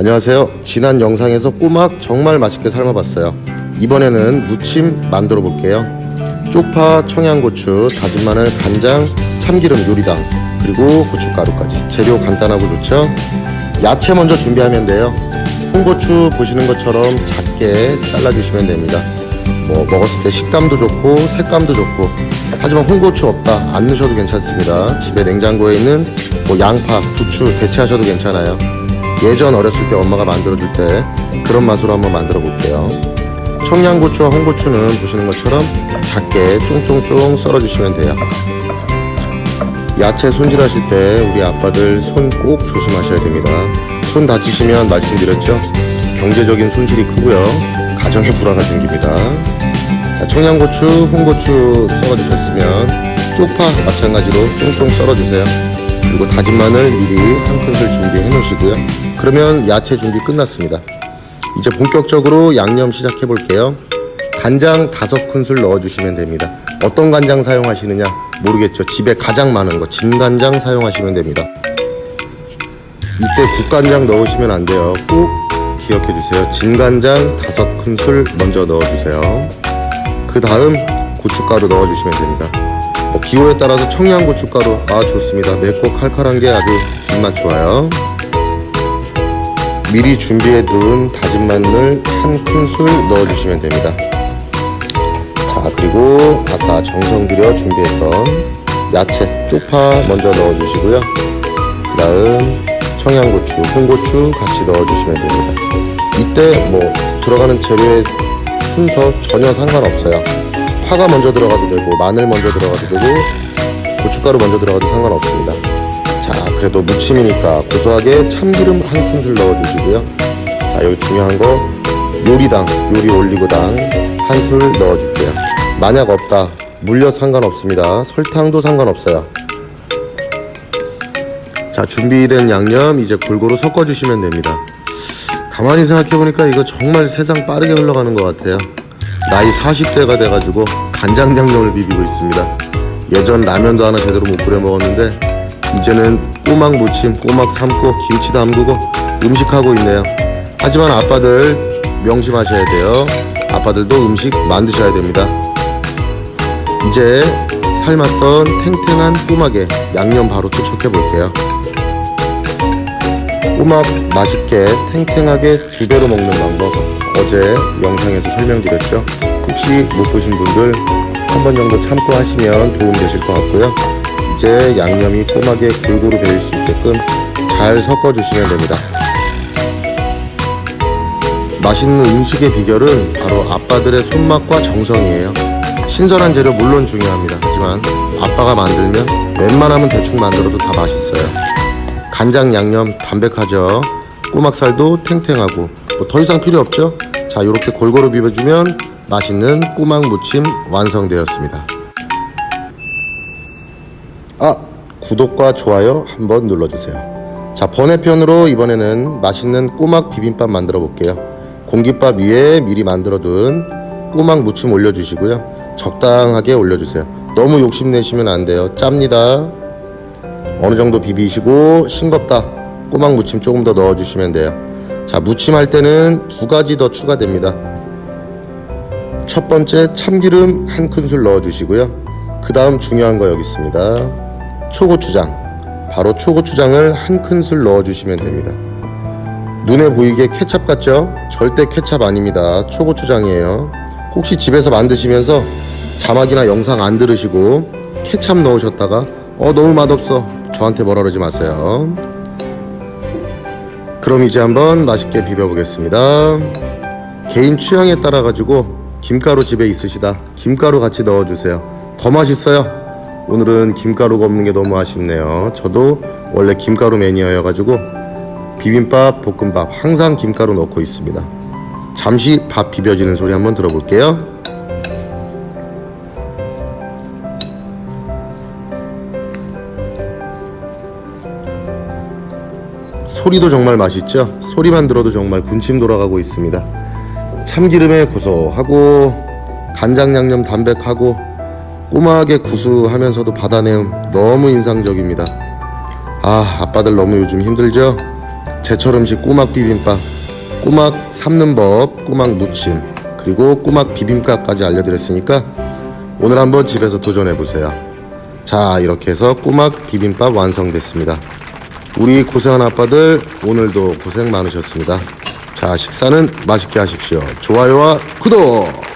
안녕하세요. 지난 영상에서 꼬막 정말 맛있게 삶아봤어요. 이번에는 무침 만들어 볼게요. 쪽파, 청양고추, 다진 마늘, 간장, 참기름, 요리당, 그리고 고춧가루까지. 재료 간단하고 좋죠? 야채 먼저 준비하면 돼요. 홍고추 보시는 것처럼 작게 잘라주시면 됩니다. 뭐 먹었을 때 식감도 좋고 색감도 좋고 하지만 홍고추 없다 안 넣으셔도 괜찮습니다. 집에 냉장고에 있는 뭐 양파, 부추 대체하셔도 괜찮아요. 예전 어렸을 때 엄마가 만들어줄 때 그런 맛으로 한번 만들어 볼게요. 청양고추와 홍고추는 보시는 것처럼 작게 쫑쫑쫑 썰어주시면 돼요. 야채 손질하실 때 우리 아빠들 손 꼭 조심하셔야 됩니다. 손 다치시면 말씀드렸죠? 경제적인 손실이 크고요. 가정에 불화가 생깁니다. 자, 청양고추, 홍고추 썰어주셨으면 쪽파 마찬가지로 쫑쫑 썰어주세요. 그리고 다진 마늘 미리 한 큰술 준비해 놓으시고요. 그러면 야채 준비 끝났습니다. 이제 본격적으로 양념 시작해 볼게요. 간장 다섯 큰술 넣어주시면 됩니다. 어떤 간장 사용하시느냐 모르겠죠. 집에 가장 많은 거 진간장 사용하시면 됩니다. 이때 국간장 넣으시면 안 돼요. 꼭 기억해 주세요. 진간장 다섯 큰술 먼저 넣어주세요. 그 다음 고춧가루 넣어주시면 됩니다. 뭐 기호에 따라서 청양고춧가루 아 좋습니다. 맵고 칼칼한 게 아주 입맛 좋아요. 미리 준비해 둔 다진 마늘 한 큰술 넣어주시면 됩니다. 자 그리고 아까 정성 들여 준비했던 야채 쪽파 먼저 넣어주시고요. 그 다음 청양고추, 홍고추 같이 넣어주시면 됩니다. 이때 뭐 들어가는 재료의 순서 전혀 상관없어요. 파가 먼저 들어가도 되고 마늘 먼저 들어가도 되고 고춧가루 먼저 들어가도 상관없습니다. 자 그래도 무침이니까 고소하게 참기름 한 큰술 넣어주시고요. 자 여기 중요한 거 요리당 요리 올리고당 한 술 넣어줄게요. 만약 없다 물엿 상관없습니다. 설탕도 상관없어요. 자 준비된 양념 이제 골고루 섞어주시면 됩니다. 가만히 생각해보니까 이거 정말 세상 빠르게 흘러가는 것 같아요. 나이 40대가 돼가지고 간장 양념을 비비고 있습니다. 예전 라면도 하나 제대로 못 끓여 먹었는데 이제는 꼬막 무침, 꼬막 삶고 김치 담그고 음식하고 있네요. 하지만 아빠들 명심하셔야 돼요. 아빠들도 음식 만드셔야 됩니다. 이제 삶았던 탱탱한 꼬막에 양념 바로 투척해 볼게요. 꼬막 맛있게 탱탱하게 두 배로 먹는 방법 어제 영상에서 설명드렸죠. 혹시 못 보신 분들 한 번 정도 참고 하시면 도움 되실 것 같고요. 이제 양념이 꼬막에 골고루 배일 수 있게끔 잘 섞어 주시면 됩니다. 맛있는 음식의 비결은 바로 아빠들의 손맛과 정성이에요. 신선한 재료 물론 중요합니다. 하지만 아빠가 만들면 웬만하면 대충 만들어도 다 맛있어요. 간장 양념 담백하죠. 꼬막살도 탱탱하고 뭐 더 이상 필요 없죠. 자 이렇게 골고루 비벼주면 맛있는 꼬막 무침 완성되었습니다. 아 구독과 좋아요 한번 눌러주세요. 자 번외편으로 이번에는 맛있는 꼬막 비빔밥 만들어 볼게요. 공깃밥 위에 미리 만들어둔 꼬막 무침 올려주시고요. 적당하게 올려주세요. 너무 욕심내시면 안 돼요. 짭니다. 어느 정도 비비시고 싱겁다 꼬막 무침 조금 더 넣어주시면 돼요. 자 무침할 때는 두 가지 더 추가됩니다. 첫 번째 참기름 한 큰술 넣어주시고요. 그 다음 중요한 거 여기 있습니다. 초고추장. 바로 초고추장을 한 큰술 넣어주시면 됩니다. 눈에 보이게 케찹 같죠? 절대 케찹 아닙니다. 초고추장이에요. 혹시 집에서 만드시면서 자막이나 영상 안 들으시고 케찹 넣으셨다가 어 너무 맛없어 저한테 뭐라 그러지 마세요. 그럼 이제 한번 맛있게 비벼보겠습니다. 개인 취향에 따라 가지고 김가루 집에 있으시다 김가루 같이 넣어주세요. 더 맛있어요. 오늘은 김가루가 없는 게 너무 아쉽네요. 저도 원래 김가루 매니아여 가지고 비빔밥, 볶음밥 항상 김가루 넣고 있습니다. 잠시 밥 비벼지는 소리 한번 들어볼게요. 소리도 정말 맛있죠? 소리만 들어도 정말 군침 돌아가고 있습니다. 참기름에 고소하고 간장 양념 담백하고 꼬막에 구수하면서도 받아내음 너무 인상적입니다. 아 아빠들 너무 요즘 힘들죠? 제철 음식 꼬막 비빔밥, 꼬막 삶는 법, 꼬막 무침, 그리고 꼬막 비빔밥까지 알려드렸으니까 오늘 한번 집에서 도전해 보세요. 자, 이렇게 해서 꼬막 비빔밥 완성됐습니다. 우리 고생한 아빠들 오늘도 고생 많으셨습니다. 자, 식사는 맛있게 하십시오. 좋아요와 구독!